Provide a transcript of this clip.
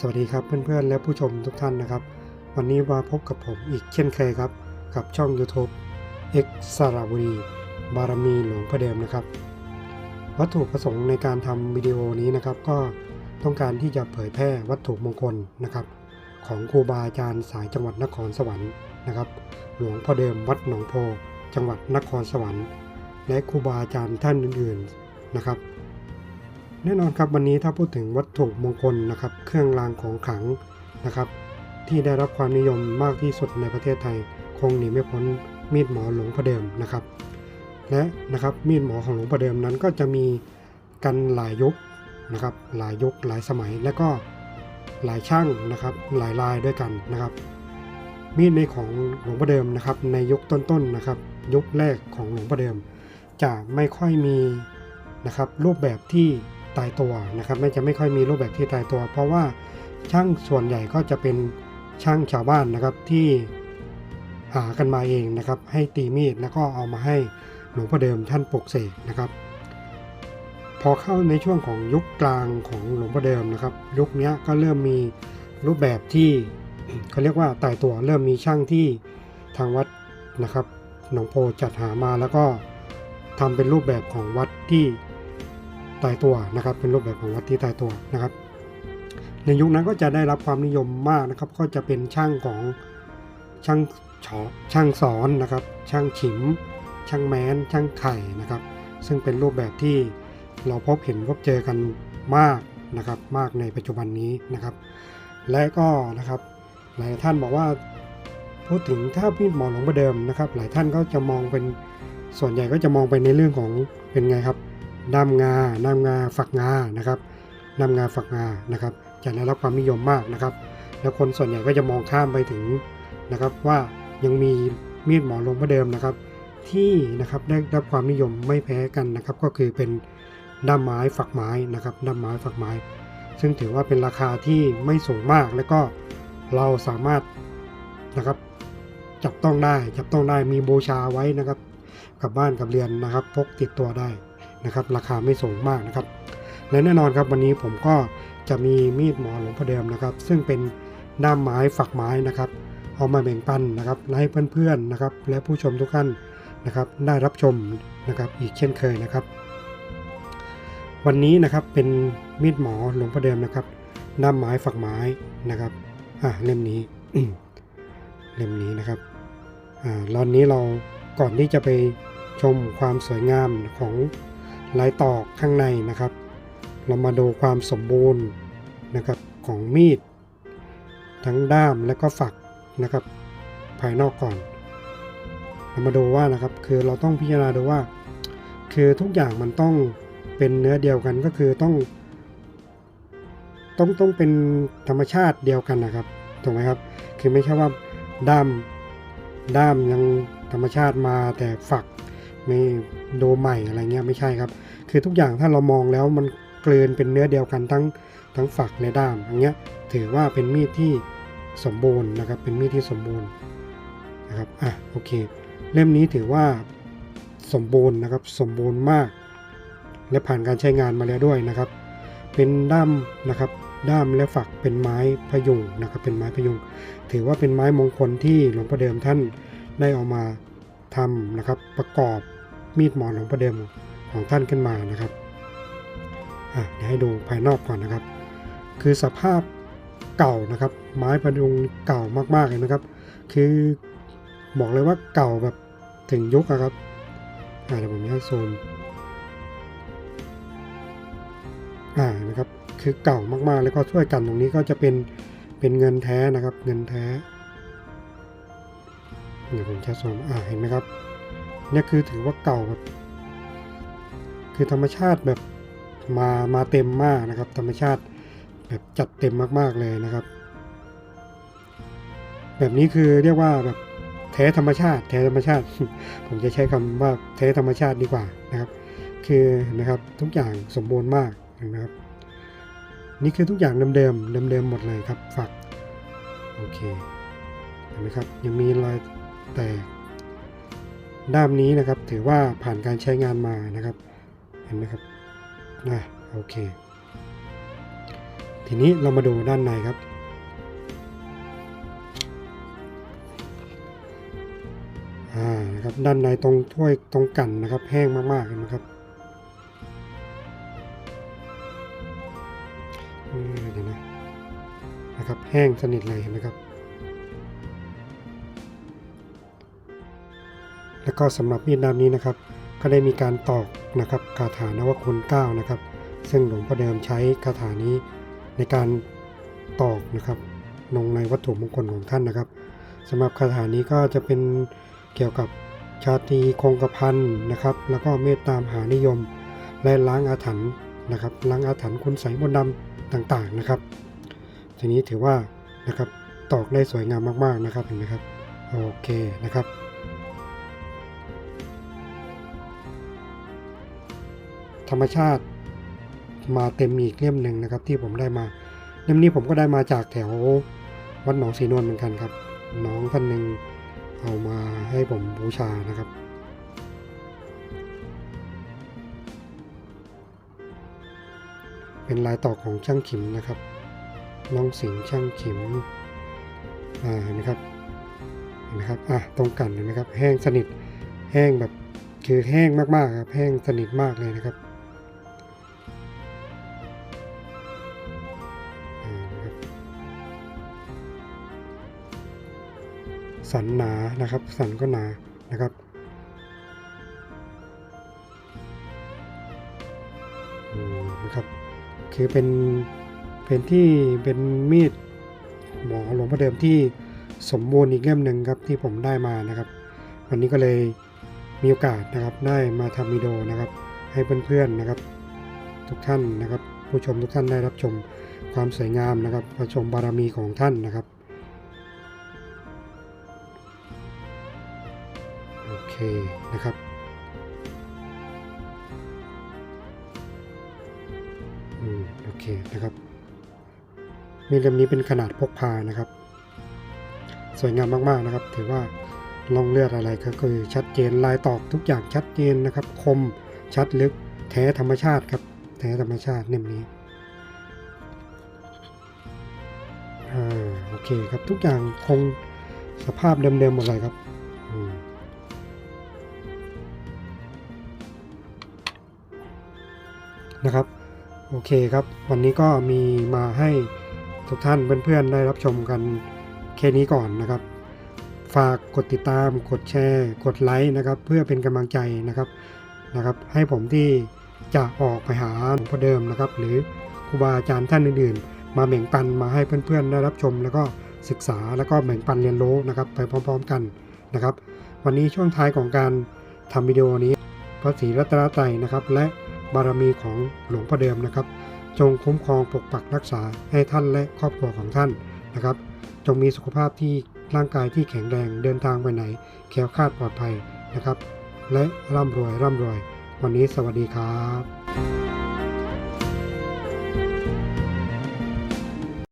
สวัสดีครับเพื่อนๆ และผู้ชมทุกท่านนะครับ วันนี้มาพบกับผมอีกเช่นเคยครับ กับช่อง YouTube X สระบุรีบารมีหลวงพระเดิมนะครับ วัตถุประสงค์ในการทำวิดีโอนี้นะครับ ก็ต้องการที่จะเผยแพร่วัตถุมงคลนะครับ ของครูบาอาจารย์สายจังหวัดนครสวรรค์นะครับ หลวงพ่อเดิมวัดหนองโพจังหวัดนครสวรรค์ และครูบาอาจารย์ท่านอื่น ๆนะครับ แน่นอนครับวันนี้ถ้าพูดถึงวัตถุมงคลนะครับ เครื่องรางของขลังนะครับ ที่ได้รับความนิยมมากที่สุดในประเทศไทย คงหนีไม่พ้นมีดหมอหลวงพ่อเดิมนะครับ และนะครับมีดหมอของหลวงพ่อเดิมนั้นก็จะมีกันหลายยุคนะครับ หลายยุคหลายสมัยและก็หลายช่างนะครับ หลายลายด้วยกันนะครับ มีดในของหลวงพ่อเดิมนะครับ ในยุคต้นๆนะครับ ยุคแรกของหลวงพ่อเดิม จะไม่ค่อยมีนะครับรูปแบบที่ ตายตัวนะครับไม่จะไม่ค่อยมีรูปแบบที่ตายตัว เพราะว่าช่างส่วนใหญ่ก็จะเป็นช่างชาวบ้านนะครับที่หากันมาเองนะครับ ให้ตีมีดแล้วก็เอามาให้หลวงพ่อเดิมท่านปลุกเสกนะครับ พอเข้าในช่วงของยุคกลางของหลวงพ่อเดิมนะครับ ยุคนี้ก็เริ่มมีรูปแบบที่เขาเรียกว่าตายตัวเริ่มมีช่างที่ทางวัดนะครับหนองโพจัดหามาแล้วก็ทำเป็นรูปแบบของวัดที่ ตายตัวนะครับ เป็นรูปแบบของวัดที่ตายตัวนะครับ ในยุคนั้นก็จะได้รับความนิยมมากนะครับ ก็จะเป็นช่างของช่างฉอช่างสอนนะครับ ช่างฉิม ช่างแม้น ช่างไข่นะครับ ซึ่งเป็นรูปแบบที่เราพบเห็นพบเจอกันมากนะครับ มากในปัจจุบันนี้นะครับ และก็นะครับหลายท่านบอกว่าพูดถึงถ้ามีดหมอหลวงพ่อเดิมนะครับ หลายท่านก็จะมองเป็นส่วนใหญ่ก็จะมองไปในเรื่องของเป็นไงครับ ด้ามงาด้ามงาฝักงานะครับด้ามงาฝักงานะครับ จะได้รับความนิยมมากนะครับ แล้วคนส่วนใหญ่ก็จะมองข้ามไปถึงนะครับ ว่ายังมีมีดหมอหลวงพ่อเดิมนะครับ ที่นะครับได้รับความนิยมไม่แพ้กันนะครับ ก็คือเป็นด้ามไม้ฝักไม้นะครับด้ามไม้ฝักไม้ ซึ่งถือว่าเป็นราคาที่ไม่สูงมากแล้วก็เราสามารถนะครับจับต้องได้จับต้องได้มีบูชาไว้นะครับ กับบ้านกับเรือนนะครับ พกติดตัวได้ นะครับราคาไม่สูงมากนะครับ และแน่นอนครับวันนี้ผมก็จะมีมีดหมอหลวงพ่อเดิมนะครับ ซึ่งเป็นด้ามไม้ฝักไม้นะครับเอามาแบ่งปันนะครับให้เพื่อนๆนะครับ และผู้ชมทุกท่านนะครับ ได้รับชมนะครับอีกเช่นเคยนะครับ วันนี้นะครับเป็นมีดหมอหลวงพ่อเดิมนะครับด้ามไม้ฝักไม้นะครับอ่าเล่มนี้เล่มนี้นะครับอ่าตอนนี้เราก่อนที่จะไปชมความสวยงามของ ลายตอกข้างในนะครับ เรามาดูความสมบูรณ์นะครับของมีด ทั้งด้ามและก็ฝักนะครับ ภายนอกก่อน เรามาดูว่านะครับคือเราต้องพิจารณาดูว่า คือทุกอย่างมันต้องเป็นเนื้อเดียวกันก็คือต้อง ต้องต้องเป็นธรรมชาติเดียวกันนะครับถูกไหมครับคือไม่ใช่ว่าด้ามด้ามยังธรรมชาติมาแต่ฝัก ไม่ดูใหม่อะไรเงี้ยไม่ใช่ครับ คือทุกอย่างถ้าเรามองแล้วมันเกลืนเป็นเนื้อเดียวกันทั้งทั้งฝักและด้ามอย่างเงี้ยถือว่าเป็นมีดที่สมบูรณ์นะครับ เป็นมีดที่สมบูรณ์นะครับอะโอเค เล่มนี้ถือว่าสมบูรณ์นะครับสมบูรณ์มาก และผ่านการใช้งานมาแล้วด้วยนะครับ เป็นด้ามนะครับด้ามและฝักเป็นไม้พยุงนะครับเป็นไม้พยุง ถือว่าเป็นไม้มงคลที่หลวงพ่อเดิมท่านได้เอามา ทำนะครับประกอบมีดหมอหลวงพ่อเดิมของท่านขึ้นมานะครับอะเดี๋ยวให้ดูภายนอกก่อนนะครับ คือสภาพเก่านะครับ ไม้พยุงเก่ามากๆเลยนะครับ คือบอกเลยว่าเก่าแบบถึงยุคอะครับอ่าเดี๋ยวผมจะให้ซูมอ่านะครับคือเก่ามากๆ แล้วก็ช่วยกันตรงนี้ก็จะเป็นเป็นเงินแท้นะครับ เงินแท้ เดี๋ยวผมจะซูมอ่าเห็นไหมครับเนี่ยคือถือว่าเก่าแบบคือธรรมชาติแบบมามาเต็มมากนะครับ ธรรมชาติแบบจัดเต็มมากๆเลยนะครับ แบบนี้คือเรียกว่าแบบแท้ธรรมชาติ แท้ธรรมชาติ ผมจะใช้คำว่าแท้ธรรมชาติดีกว่านะครับ คือนะครับทุกอย่างสมบูรณ์มากนะครับ นี่คือทุกอย่างเดิมๆเดิมๆหมดเลยครับฝักโอเคเห็นไหมครับยังมีรอย แตกด้ามนี้นะครับถือว่าผ่านการใช้งานมานะครับ เห็นไหมครับนะโอเค ทีนี้เรามาดูด้านในครับ อ่านะครับด้านในตรงถ้วยตรงกันนะครับ แห้งมากๆเลยนะครับเดี๋ยวนะนะครับแห้งสนิทเลยเห็นไหมครับ ก็สำหรับมีดด้ามนี้นะครับ ก็ได้มีการตอกนะครับคาถานวคุณเก้านะครับ ซึ่งหลวงพ่อเดิมใช้คาถานี้ในการตอกนะครับลงในวัตถุมงคลของท่านนะครับสำหรับคาถานี้ก็จะเป็นเกี่ยวกับชาตีคงกระพันนะครับ แล้วก็เมตตามหานิยม และล้างอาถรรพ์นะครับ ล้างอาถรรพ์คุณใสมนต์ดำต่างๆนะครับ ทีนี้ถือว่านะครับตอกได้สวยงามมากๆนะครับเห็นไหมครับโอเคนะครับ ธรรมชาติ มาเต็มอีกเล่มหนึ่งนะครับ ที่ผมได้มาเล่มนี้ผมก็ได้มาจากแถววัดหนองสีนวลเหมือนกันครับ น้องท่านหนึ่งเอามาให้ผมบูชานะครับเป็นลายต่อของช่างขิมนะครับ น้องสิงช่างขิม อ่าเห็นไหมครับ เห็นไหมครับ อะ ตรงกันเห็นไหมครับ แห้งสนิท แห้งแบบ คือแห้งมากๆครับ แห้งสนิทมากเลยนะครับ สันหนานะครับ สันก็หนานะครับ นะครับ คือเป็น เป็นที่เป็นมีดหมอหลวงพ่อเดิมที่สมบูรณ์อีกเล่มหนึ่งครับที่ผมได้มานะครับ วันนี้ก็เลยมีโอกาสนะครับได้มาทำวิดีโอนะครับ ให้เพื่อนๆนะครับ ทุกท่านนะครับ ผู้ชมทุกท่านได้รับชมความสวยงามนะครับ ปรับชมบารมีของท่านนะครับ นะครับ อืม โอเค นะครับ มีดเล่มนี้เป็นขนาดพกพานะครับ สวยงามมาก ๆ นะครับ ถือว่าลองเลือดอะไรก็คือชัดเจน ลายตอกทุกอย่างชัดเจนนะครับ คม ชัดลึก แท้ธรรมชาติครับ แท้ธรรมชาติเล่มนี้อ่าโอเคครับทุกอย่างคงสภาพเดิมๆหมดเลยครับ นะครับ โอเคครับ วันนี้ก็มีมาให้ทุกท่านเพื่อนๆได้รับชมกันแค่นี้ก่อนนะครับ ฝากกดติดตาม กดแชร์ กดไลค์นะครับ เพื่อเป็นกำลังใจนะครับนะครับ ให้ผมที่จะออกไปหาหลวงพ่อเดิมนะครับ หรือครูบาอาจารย์ท่านอื่นๆ มาแบ่งปันมาให้เพื่อนๆได้รับชม แล้วก็ศึกษาแล้วก็แบ่งปันเรียนรู้นะครับ ไปพร้อมๆกันนะครับ วันนี้ช่วงท้ายของการทำวิดีโอนี้พระศรีรัตนตรัยนะครับ และ บารมีของหลวงพ่อเดิมนะครับ จงคุ้มครองปกปักรักษาให้ท่านและครอบครัวของท่านนะครับ จงมีสุขภาพที่ร่างกายที่แข็งแรงเดินทางไปไหนแคล้วคาดปลอดภัยนะครับ และร่ำรวยร่ำรวย วันนี้สวัสดีครับ